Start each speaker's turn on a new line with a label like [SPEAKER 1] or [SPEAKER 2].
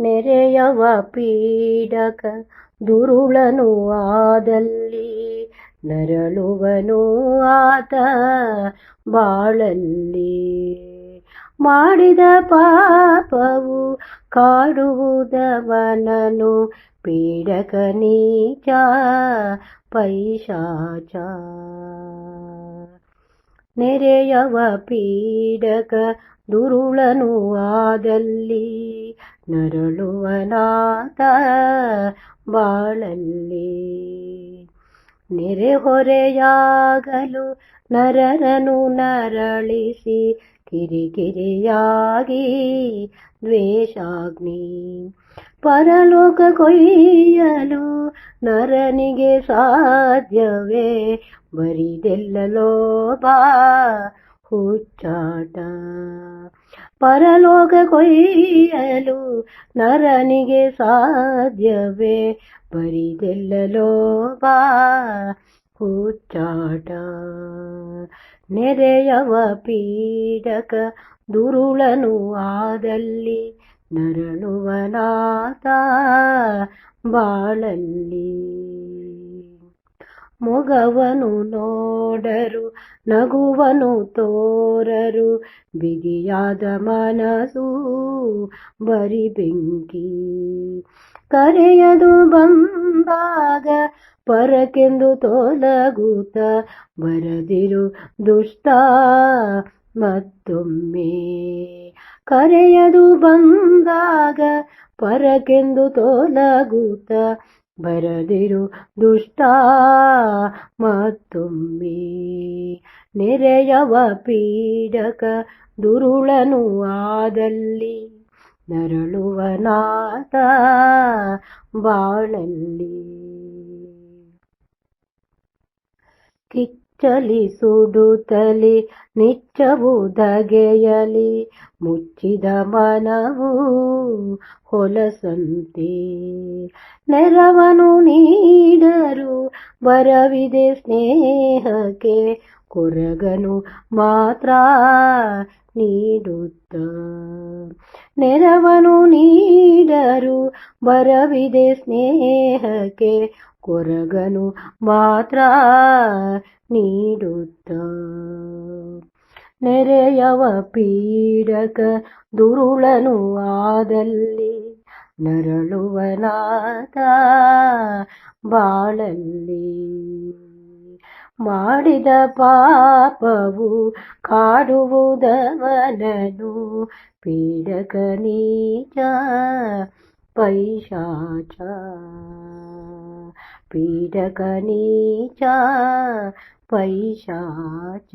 [SPEAKER 1] ನೆರೆಯವ ಪೀಡಕ ದುರುಳನು ಆದಲ್ಲಿ ನರಳುವನು ಆತ ಬಾಳಲ್ಲಿ. ಮಾಡಿದ ಪಾಪವು ಕಾಡುವುದವನನು ಪೀಡಕ ನೀಚ ಪೈಶಾಚ. ನೆರೆಯವ ಪೀಡಕ ದುರುಳನು ಆದಲ್ಲಿ ನರಳುವನಾತ ಬಾಳಲ್ಲಿ. ನೆರೆಹೊರೆಯಾಗಲು ನರರನು ನರಳಿಸಿ ಕಿರಿಕಿರಿಯಾಗಿ ದ್ವೇಷಾಗ್ನಿ. ಪರಲೋಕ ಕೊಯ್ಯಲು ನರನಿಗೆ ಸಾಧ್ಯವೇ? ಬರಿದೆಲ್ಲ ಲೋಭ ಹುಚ್ಚಾಟ ಪರಲೋಕ ಕೊಯ್ಯಲು ನರನಿಗೆ ಸಾಧ್ಯವೇ ಬರಿದೆಲ್ಲ ಲೋಭ ಹುಚ್ಚಾಟ ನೆರೆಯವ ಪೀಡಕ ದುರುಳನು ಆದಲ್ಲಿ ನರಳುವನಾತ ಬಾಳಲ್ಲಿ ಮೊಗವನು ನೋಡರು, ನಗುವನು ತೋರರು. ಬಿಗಿಯಾದ ಮನಸು ಬರಿ ಬೆಂಕಿ. ಕರೆಯದು ಬಂದಾಗ ಪರಕೆಂದು ತೋಲಗೂತ ಬರದಿರು ದುಷ್ಟ ಮತ್ತೊಮ್ಮೆ. ಕರೆಯದು ಬಂದಾಗ ಪರಕೆಂದು ತೊಲಗುತ್ತ ಬರದಿರು ದುಷ್ಟ ಮತ್ತೊಮ್ಮೆ. ನೆರೆಯವ ಪೀಡಕ ದುರುಳನು ಆದಲ್ಲಿ ನರಳುವನಾತ ಬಾಳಲ್ಲಿ. ಕಿಚ್ಚಲಿ ಸುಡುತ್ತಲಿ ನಿಚ್ಚವು ದಗೆಯಲಿ, ಮುಚ್ಚಿದ ಮನವು ಹೊಲಸಂತೆ. ನೆರವನು ನೀಡರು ಬರವಿದೆ ಸ್ನೇಹಕ್ಕೆ, ಕೊರಗನು ಮಾತ್ರ ನೀಡುತ್ತ. ನೆರವನು ನೀಡರು ಬರವಿದೆ ಸ್ನೇಹಕ್ಕೆ, ಕೊರಗನು ಮಾತ್ರ ನೀಡುತ್ತ. ನೆರೆಯವ ಪೀಡಕ ದುರುಳನು ಆದಲ್ಲಿ ನರಳುವನಾದ ಬಾಳಲ್ಲಿ. ಮಾಡಿದ ಪಾಪವು ಕಾಡುವುದವನನು ಪೀಡಕ ನೀಚ ಪೈಶಾಚ. ಪೀಡಕ ನೀಚ ಪೈಶಾಚ